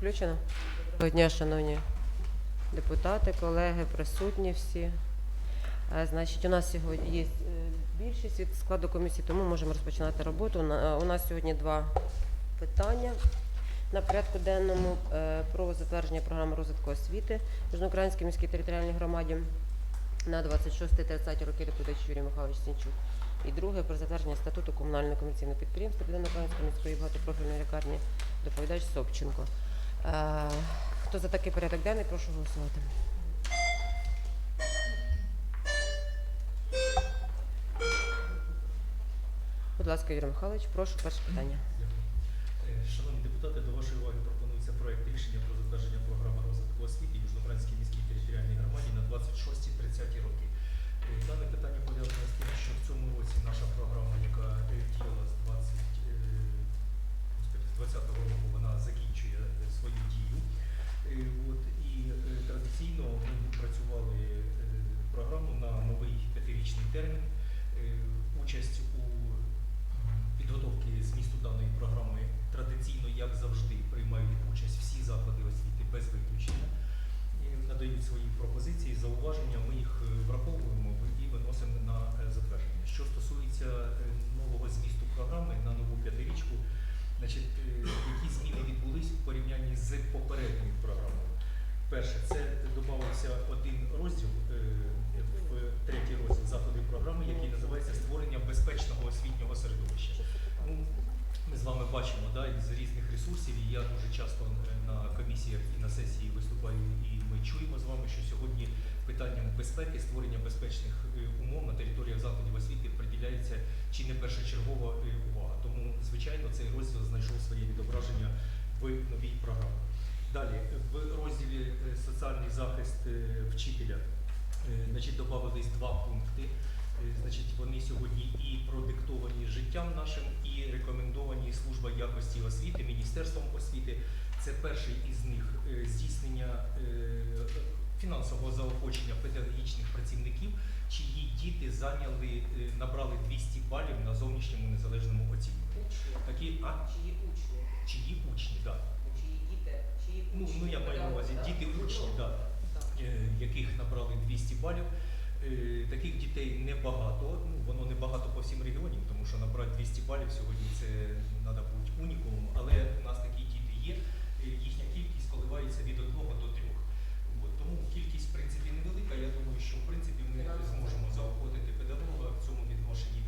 Включено? Доброго дня, шановні депутати, колеги, присутні всі. Е, Значить, у нас сьогодні є е, більшість від складу комісії, тому можемо розпочинати роботу. Е, У нас сьогодні два питання на порядку денному про затвердження програми розвитку освіти Южноукраїнській міській територіальній громаді на 26-30 роки доповідач Юрій Михайлович Сінчук. І друге про затвердження статуту комунального комерційного підприємства Південно-Української міської багатопрофільної лікарні доповідач Собченко. Е, Хто за такий порядок денний, прошу голосувати. Будь ласка, Юрій Михайлович, прошу перше питання. Е, Шановні депутати, до вашої уваги пропонується проект рішення про затвердження програми розвитку освіти Южноукраїнській міській територіальній громаді на 26-30 роки. Е, Дане питання пов'язане з тим, що в цьому році наша програма, яка діяла з 20, е, господи, з 20-го року, вона закінчує е, свою дію. Е, От, і е, традиційно ми працювали програму на новий п'ятирічний термін. Участь у підготовці змісту даної програми традиційно, як завжди, приймають участь всі заклади освіти без виключення. Надають свої пропозиції, зауваження, ми їх враховуємо і виносимо на затвердження. Що стосується нового змісту програми на нову п'ятирічку, значить, е, які зміни відбулись в порівнянні з попередньою програмою. Перше, це додавався один розділ е, третій розділ заходи програми, який називається Створення безпечного освітнього середовища. Ну, ми з вами бачимо да, із різних ресурсів, і я дуже часто е, на комісіях і на сесії виступаю, і ми чуємо з вами, що сьогодні питанням безпеки, створення безпечних умов на територіях закладів освіти приділяється чи не. Тому, звичайно, цей розділ знайшов своє відображення в новій програмі. Далі, в розділі е, соціальний захист е, вчителя е, значить, додавались два пункти. Значить, вони сьогодні і продиктовані життям нашим, і рекомендовані служба якості освіти, Міністерством освіти. Це перший із них здійснення фінансового заохочення педагогічних працівників, чиї діти зайняли, набрали 200 балів на зовнішньому незалежному оцінюванні. Учні. Такі, а Чиї учні? чиї учні, так. Чиї діти? Чиї Ну, учні? ну я маю на увазі Да. діти учні, так. Да. е, яких набрали 200 балів. Е, Таких дітей небагато, ну воно небагато по всім регіонам, тому що набрати 200 балів сьогодні це треба бути унікумом, але у нас такі діти є, е, їхня кількість коливається від 1 до 3. От, тому кількість в принципі невелика. Я думаю, що в принципі ми зможемо заохотити педагога в цьому відношенні.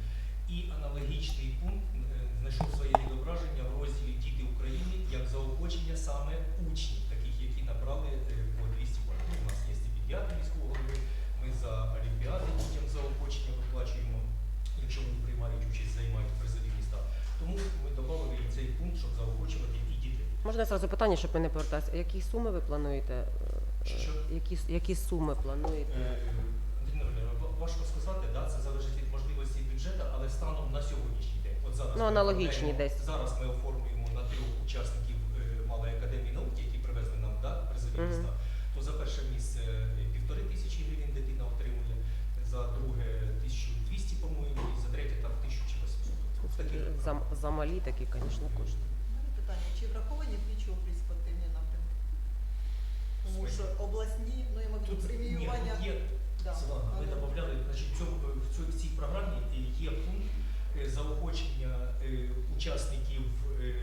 І аналогічний пункт е, знайшов своє відображення в розділі Діти України як заохочення саме учнів, таких, які набрали е, по 200 балів. Ну, у нас є стипендіати міського голови, ми за олімпіади дітям заохочення виплачуємо, якщо вони приймають участь, займають призові міста. Тому ми додали і цей пункт, щоб заохочувати і дітей. Можна зразу питання, щоб ми не поверталися. Які суми ви плануєте? е, Що? Які, які суми плануєте? Е, Володимирович, Важко сказати, да, це залежить від можливості бюджету, але станом на сьогоднішній день. От зараз Ну, аналогічні десь. Зараз ми оформлюємо на трьох учасників е, Малої академії наук, які привезли нам да, призові міста. То за перше місце е, півтори тисячі гривень дитина отримує, за друге 1200, по-моєму, і за третє там 1800. В За, за малі такі, звісно, кошти. Чи враховані плічові спортивні напрямки? Тому що обласні, ну я ні, преміювання. є Да. Світлана, ви Але- додавали, значить, в, цьому, в, цій, в цій програмі е, є пункт е, заохочення е, учасників е,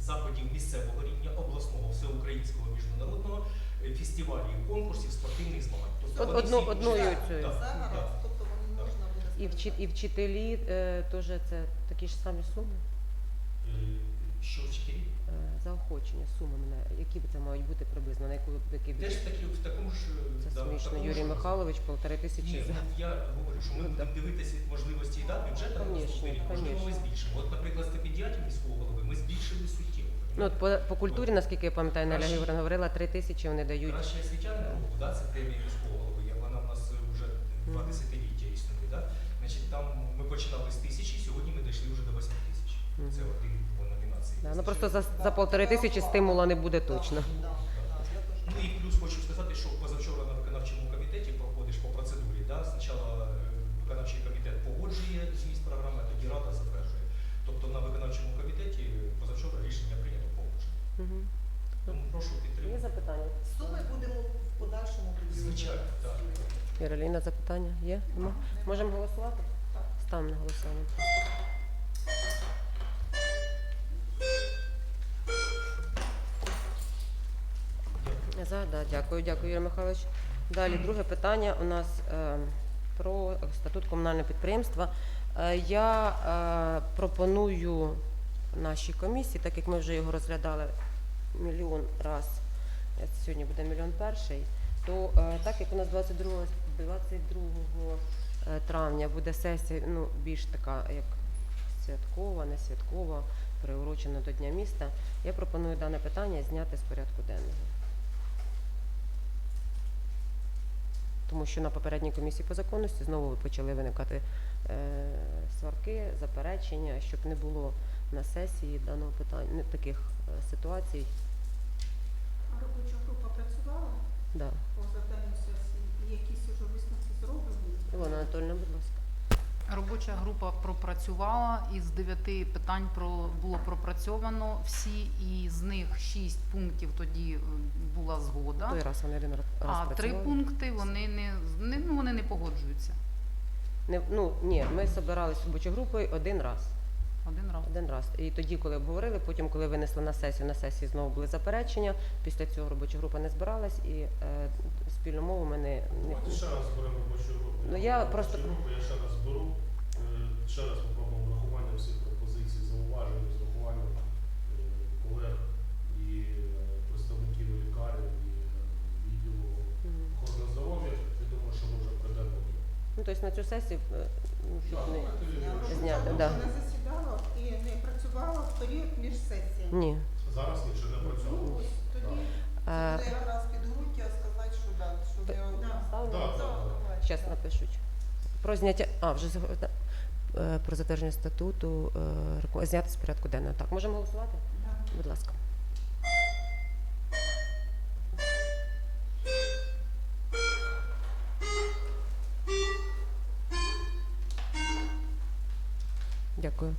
заходів місцевого рівня, обласного, всеукраїнського, міжнародного е, фестивалів, конкурсів, спортивних змагань. Тобто От вони одну- всі одною цією. Так, Це так. гаразд, тобто вони можна буде І, вчи, і вчителі е, теж це такі ж самі суми? Що вчителі? Е, заохочення суми мене. Які б це мають бути приблизно? На яку який Теж бюджет? такі, в такому ж... Це да, в смішно. такому Юрій ж- Михайлович, полтори тисячі Ні, за. ну, я говорю, що ми Ну, будемо дивитися від можливості да, бюджету на Конечно, наступний рік. Можливо, ми конечно. збільшимо. От, наприклад, стипендіатів міського голови ми збільшили суттєво. Ну, от по, по культурі, наскільки я пам'ятаю, Неля Краще. Георгіївна говорила, три тисячі вони дають. Краще освітяни групу, да, це премія міського голови. я- Вона в нас вже два Мгм. десятиліття існує. Да? Значить, там ми починали з тисячі, сьогодні ми дійшли вже до восьми тисяч. Мгм. Це один. Да, ну просто за, за полтори тисячі стимула не буде точно. Ну і плюс хочу сказати, що позавчора на виконавчому комітеті проходиш по процедурі. Да? Спочатку е, виконавчий комітет погоджує зміст програми, а тоді рада затверджує. Тобто на виконавчому комітеті позавчора рішення прийнято. Мгм. Тому прошу Є підтримати. запитання? Суми будемо в подальшому Звичайно, так. Віроліна, запитання є? Нема? Можемо голосувати? Так. Ставимо на голосування. Да, дякую, дякую, Юрій Михайлович. Далі друге питання у нас е, про статут комунального підприємства. Е, я е, пропоную нашій комісії, так як ми вже його розглядали мільйон раз, е, сьогодні буде мільйон перший, то е, так як у нас 22, 22 е, травня буде сесія, ну, більш така, як святкова, не святкова, приурочена до Дня міста, я пропоную дане питання зняти з порядку денного. Тому що на попередній комісії по законності знову почали виникати е, сварки, заперечення, щоб не було на сесії даного питання, не таких е, ситуацій. А робоча група працювала Да. по заданню сесії і якісь уже висновки зроблені? Ілона Анатольовна, будь ласка. Робоча група пропрацювала із дев'яти питань про було пропрацьовано всі, і з них шість пунктів тоді е, була згода. Той раз вони один раз А три пункти вони не, не ну, вони не погоджуються. Не, ну, ні, ми збиралися робочою групою один раз. Один раз. Один раз. І тоді, коли обговорили, потім, коли винесли на сесію, на сесії знову були заперечення. Після цього робоча група не збиралась і е, спільну мову ми не, не Давайте ще раз зберемо робочу групу. Ну, я Робочу просто- групу я ще раз зберу, е, ще раз попробуємо врахування всіх пропозицій, зауважень, з врахуванням е, колег і е, представників лікарень, і е, відділу Мгм. охорони здоров'я. Я думаю, що ми вже прийдемо. до- Ну, тобто на цю сесію е, щоб не... да. не засідала і не працювала в період між сесіями. Ні. Зараз ні, ще не Ну, ось тоді Е, Це якраз підґрунтя сказати, що да, що не. Так, так, так. Зараз напишуть. Про зняття. А, вже е, про затвердження статуту е, зняти з порядку денного. Так, можемо голосувати? да. Будь ласка. Дякую.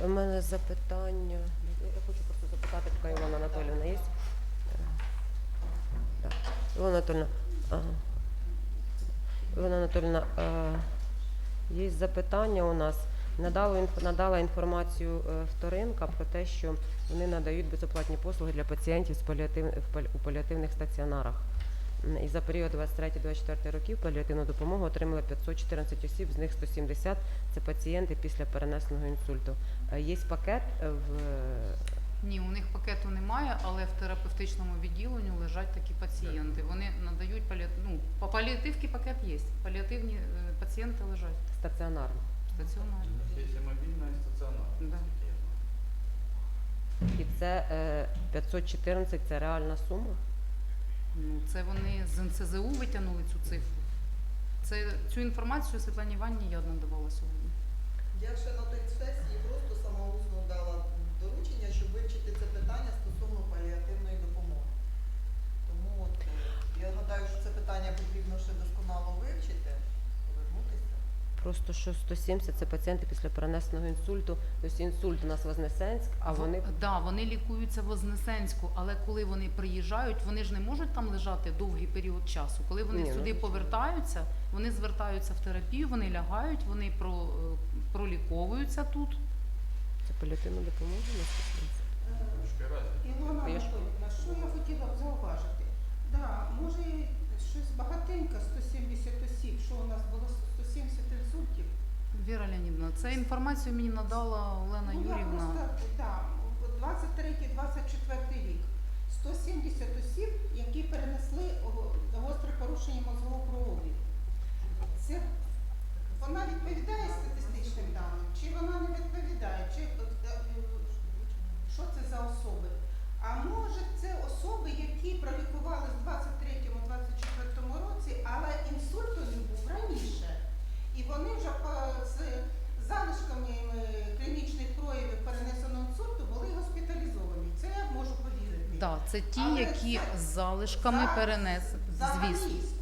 Е, У мене запитання. Я хочу просто запитати, поки Івана Анатоліївна є. Е. Івана Анатольовна, ага. Івана Анатольовна, е, є запитання у нас. Надала, інф- надала інформацію вторинка про те, що вони надають безоплатні послуги для пацієнтів з паліатив, у паліативних стаціонарах. І за період 23-24 років паліативну допомогу отримали 514 осіб, з них 170 – це пацієнти після перенесеного інсульту. Е, Є пакет е, в Ні, у них пакету немає, але в терапевтичному відділенні лежать такі пацієнти. Вони надають паліат... ну, по паліативки пакет є. Паліативні е, пацієнти лежать стаціонарно. стаціонарні. Есть и мобильная, и стационарная. Да. І це е, 514 – це реальна сума? Ну, це вони з НСЗУ витягнули цю цифру. Це цю інформацію Світлані Іванні я надавала сьогодні. Я ще на той сесії просто самоусно дала доручення, щоб вивчити це питання стосовно паліативної допомоги. Тому от е, я гадаю, що це питання потрібно ще досконало вивчити. Просто що 170 – це пацієнти після перенесеного інсульту. Тобто інсульт у нас Вознесенськ, а вони да, вони лікуються в Вознесенську, але коли вони приїжджають, вони ж не можуть там лежати довгий період часу. Коли вони Ні, ну, сюди звичайно. повертаються, вони звертаються в терапію, вони лягають, вони про, е, проліковуються тут. це паліативна допомога на 170? Трошки разница. Ілона Я що я хотіла б зауважити? Да, може щось багатенько, 170 осіб, що у нас було 170 інсультів. Віра Леонідовна, це інформацію мені надала Олена Ну, я Юрівна. просто, да, 23-24 рік. 170 осіб, які перенесли гостре порушення мозгового кровообігу. Це вона відповідає статистичним даним, чи вона не відповідає, чи е, е, що це за особи? А може це особи, які пролікували в 23-24 році, але інсульт у них був раніше. І вони вже по- з залишками е, клінічних проявів перенесеного інсульту були госпіталізовані. Це я можу повірити. Да, це ті, які з залишками За- перенесли. Звісно.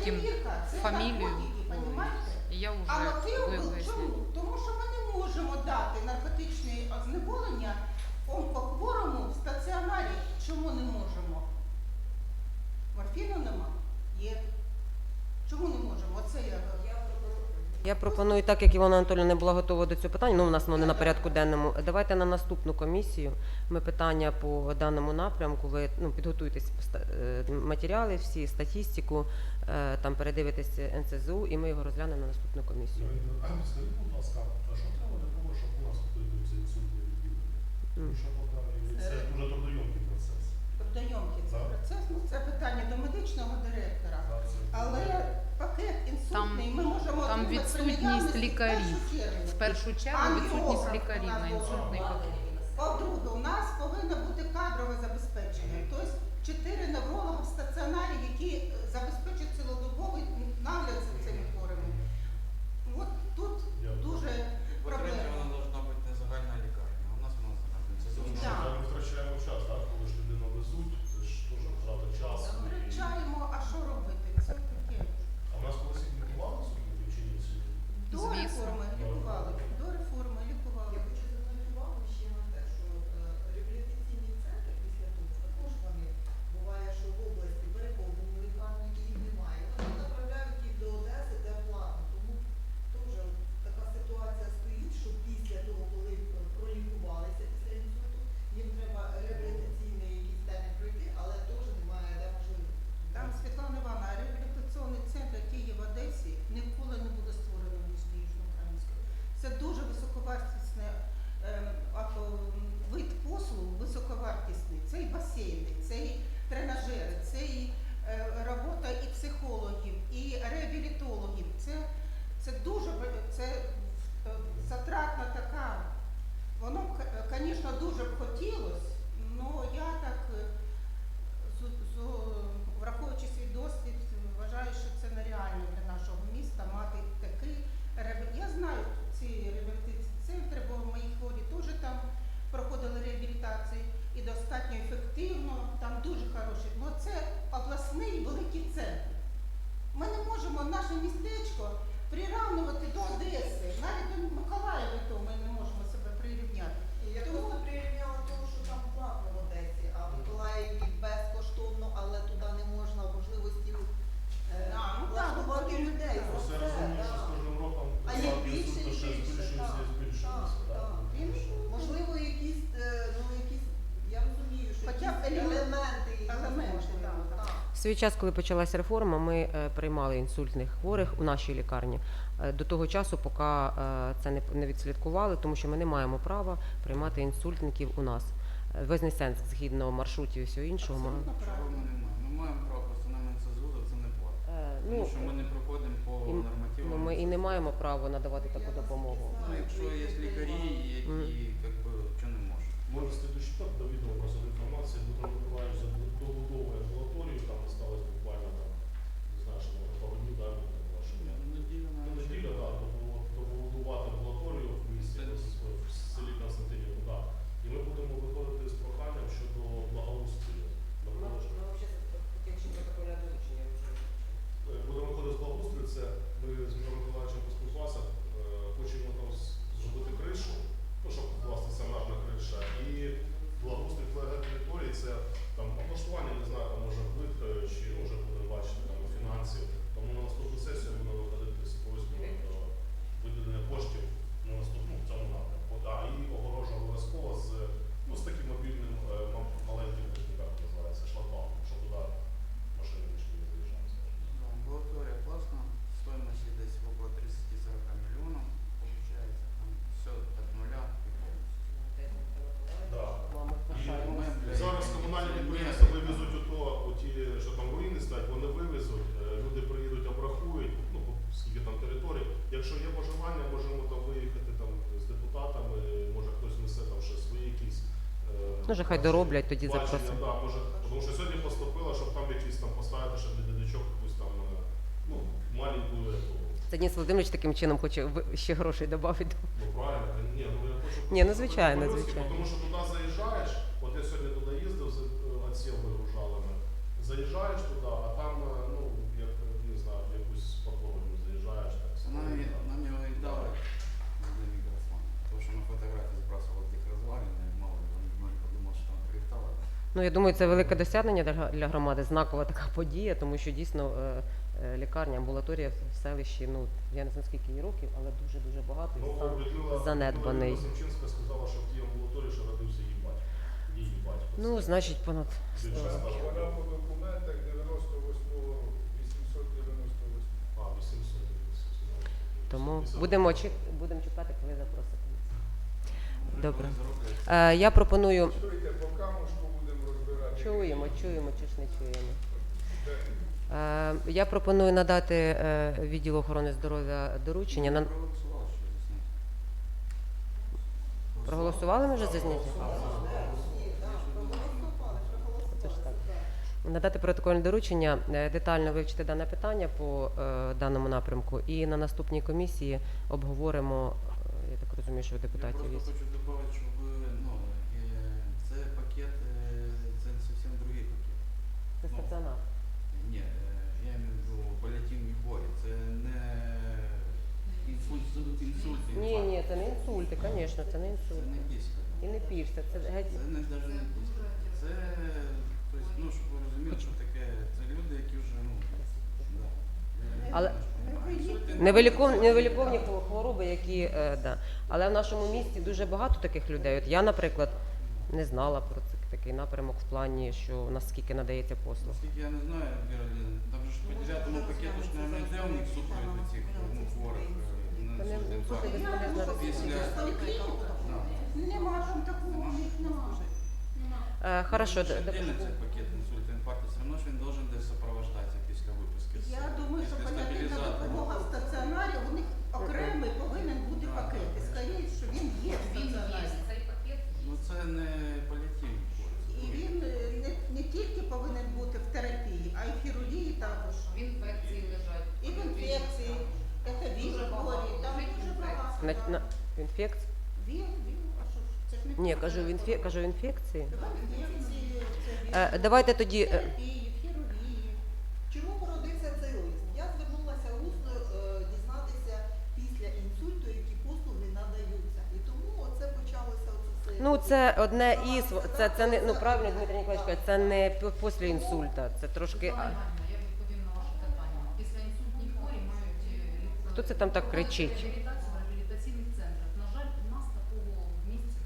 потім фамілію. І я вже А мотив був виясню. чому? Тому що ми не можемо дати наркотичне знеболення. Я пропоную, так як Івана Анатолійовна не була готова до цього питання, ну у нас воно не на порядку денному. Давайте на наступну комісію. Ми питання по даному напрямку. Ви ну підготуйтесь е, матеріали, всі статістику, е, там передивитесь НСЗУ, і ми його розглянемо на наступну комісію. Скажіть, будь ласка, а що треба для того, щоб у нас відділення? Це дуже трудоємкі трудоємкий цей процес, ну це питання до медичного директора. Але пакет інсультний ми можемо Там отримати відсутність лікарів. В першу чергу відсутність лікарів на інсультний пакет. По-друге, у нас повинно бути кадрове забезпечення. Тобто чотири невролога в стаціонарі, які е, забезпечать цілодобовий нагляд за цими хворими. От тут дуже проблема. вона должна бути не загальна лікарня. У нас вона загальна. Це зовсім. Так. Ми втрачаємо час, так? свій час, коли почалася реформа, ми е, приймали інсультних хворих у нашій лікарні е, до того часу, поки е, це не відслідкували, тому що ми не маємо права приймати інсультників у нас. Везний сенс згідно маршрутів і всього іншого. Ми маємо право, це не платить. Ну, тому що ми не проходимо по і, нормативам. Ну, ми і не маємо права надавати таку допомогу. Ну, якщо є лікарі, які як би, що не можуть. Може, слідуючий етап до відео про інформацію, бо там Миколаїв забудовує Ну, вже хай дороблять, тоді бачення, запросимо. Да, може, тому що сьогодні поступило, щоб там якісь там поставити ще для дитячок якусь там е, ну, маленьку. Це Денис Володимирович таким чином хоче в- ще грошей додати. Ну правильно, та ні, ну я хочу. Ні, ну, звичайно, по-людськи, звичайно. Тому що туди заїжджаєш, от я сьогодні туди їздив з отсіл вигружали ми. Заїжджаєш туди, а там, е, ну, як не знаю, в якусь подворотню заїжджаєш так. Нам, и- нам его и дали на микрофон. Потому что на фотографии сбрасывал этих развалин, и мало ли, он он подумал, что там прилетало. Ну, я думаю, це велике досягнення для громади, знакова така подія, тому що дійсно е, е, лікарня, амбулаторія в селищі, ну я не знаю скільки їй років, але дуже дуже багато і Ну, стан занедбаний. Семчинська сказала, що в тій амбулаторії ще родився її батько. Її батько. Ну, значить, понад 100 років. Вона по документах 98 року, 898. А, 800. Тому будемо будемо чекати, коли запросите. Добре. Е, я пропоную. Чуєте, по камушку будемо розбирати. Чуємо, чуємо, чи ж не чуємо. Е, я пропоную надати е, відділу охорони здоров'я доручення. На... Проголосували, що ми вже за зняття? Надати протокольне доручення, е, детально вивчити дане питання по е, даному напрямку, і на наступній комісії обговоримо. е, Я так розумію, що у Я просто хочу добавить, щоб ну, е, це пакет, е, це зовсім другий пакет. Це стаціонар. Ні, е, я маю в виду паліативні хворі. Це не інсульт, інсульт. Ні, ні, це не інсульти, звісно, це не Це інсульт. не киска. І не пірся, це геть. Це не навіть не киска. Це, тобто, ну, щоб ви розуміли, що таке, це люди, які вже, ну, да. Але- Інсульти Невиліковні, невиліковні хво- хвороби, які е, да. Але в нашому місті дуже багато таких людей. От я, наприклад, не знала про це такий напрямок в плані, що у нас скільки надається послуг. Наскільки я не знаю, Віра там же ж по дев'ятому пакету ж, мабуть, йде у них супровід цих ну, хворих. е, Та не- Після- Поліклініку? Да. Нема там такого, у них нема. Е, хорошо, д- д- отдельно цей пакет інсульту, інфаркту, все одно ж він должен десь супроводжатися після виписки. з- Я думаю, що паліативна стабілізатора. допомога в стаціонарі, у них окремий повинен бути пакет. І скоріше, що він є в Він є, стаціонарі. цей пакет Ну це не паліативні хворі. це І другі. він е, не, не тільки повинен бути в терапії, а й в хірургії також. в інфекції лежать. І в інфекції, це віл хворі, там дуже багато. На, на в інфекції. Віл, віл, а що ж, це ж не Ні, кажу в інфе, кажу в інфекції. В інфекції, це. Е, давайте тоді. Е, терапії, хірургії. Чому породився цей лист? Я звернулася усно е, дізнатися після інсульту, які послуги надаються. І тому оце почалося оце все. Ну, це одне із це, це не ну правильно Дмитро Ніколаївич каже, це не п- після інсульта, це трошки. а, я відповім на ваше питання. Після інсультні хворі мають е, Хто це там так кричить? реабілітацію в реабілітаційних центрах. На жаль, у нас такого в місті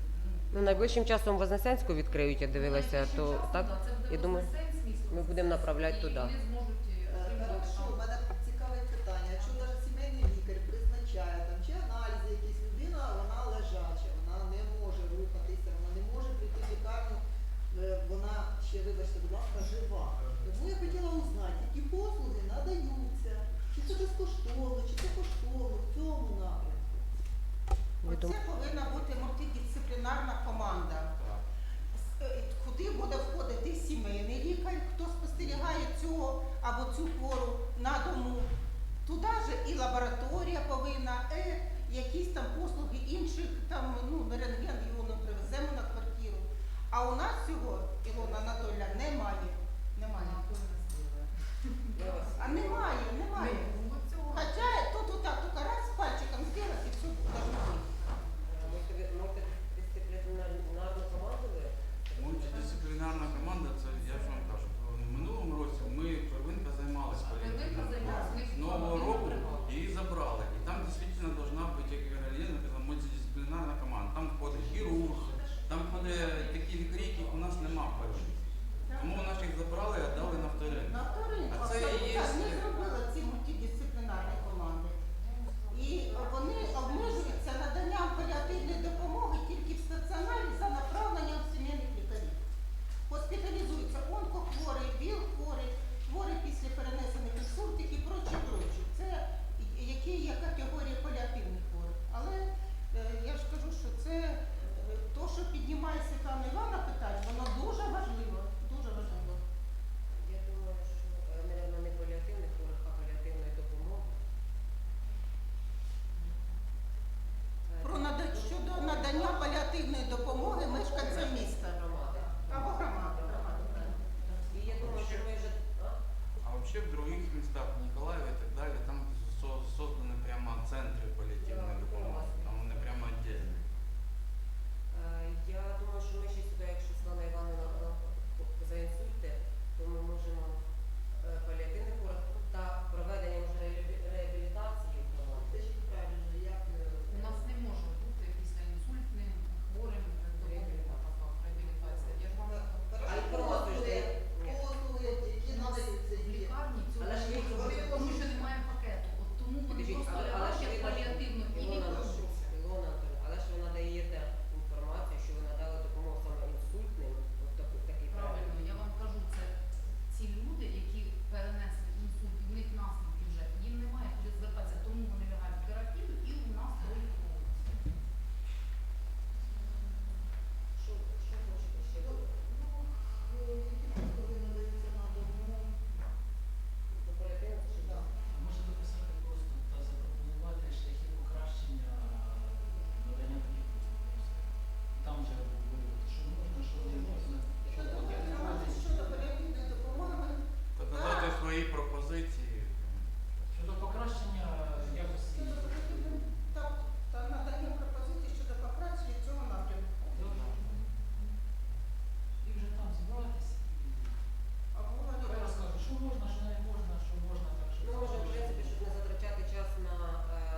Ну, найближчим часом Вознесенську відкриють, я дивилася, найближчим то часом, так. да, це буде я думаю, Вознесенськ, ми будемо направляти і туди. Вони зможуть е, Е, Хорошо, там. мене цікавить питання. Якщо навіть сімейний лікар призначає там чи аналізи, якісь людина, вона лежача, вона не може рухатися, вона не може прийти в лікарню, е, вона ще, вибачте, будь ласка, жива. Тому я хотіла узнати, які послуги надаються, чи це безкоштовно, чи це коштовно в цьому напрямку. Я Оце повинна бути мультидисциплінарна команда. Е, Куди буде входити сімейний лікар, хто спостерігає цього або цю хвору на дому. Туди ж і лабораторія повинна, і якісь там послуги інших, там, ну, рентген його не привеземо на квартиру. А у нас цього, Ілона немає. Немає.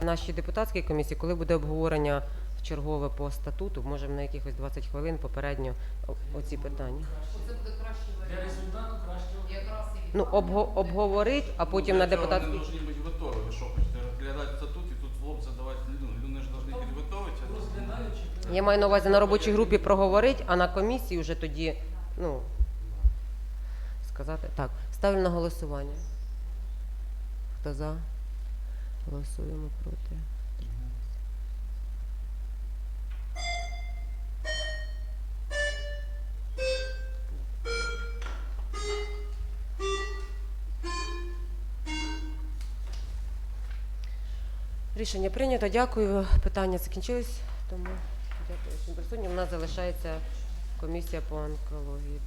Нашій депутатській комісії, коли буде обговорення в чергове по статуту, можемо на якихось 20 хвилин попередньо оці питання. Оце буде кращий Для результату кращого. Якраз і Ну, обго- обговорить, а потім на депутатській. Вони повинні бути готові. Ви що хочете розглядати статут і тут хлопця давати ну, люди ж повинні підготовитися. Розглядаючи. Я маю на увазі на робочій групі проговорити, а на комісії вже тоді, ну, сказати. Так, ставлю на голосування. Хто за? Голосуємо проти. Рішення прийнято. Дякую. Питання закінчились. Тому дякую всім присутнім. У нас залишається комісія по онкології.